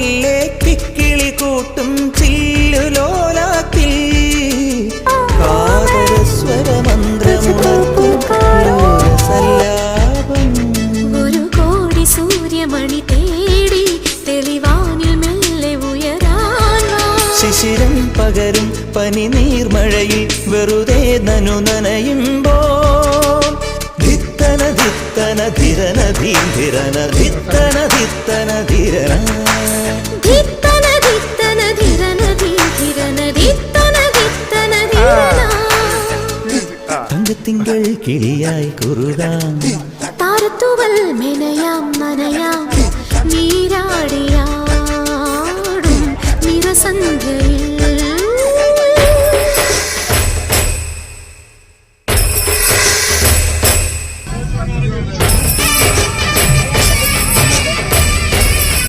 മെല്ലെ കിക്കിളി കൂട്ടും ചില്ലുലോലാത്തിൽ ഒരു കോടി സൂര്യമണി തേടി തെളിവാനിൽ മെല്ലെ ഉയരാൻ. ശിശിരം പകരും പനി നീർമഴയിൽ വെറുതെ നനു നനയുമ്പോ ധിത്തന திறன திறன தீந்திரன தித்தன தித்தன திறன தித்தன கிளியாய் குருதாம் தாரத்துவல் மெனையாம் மனையாம்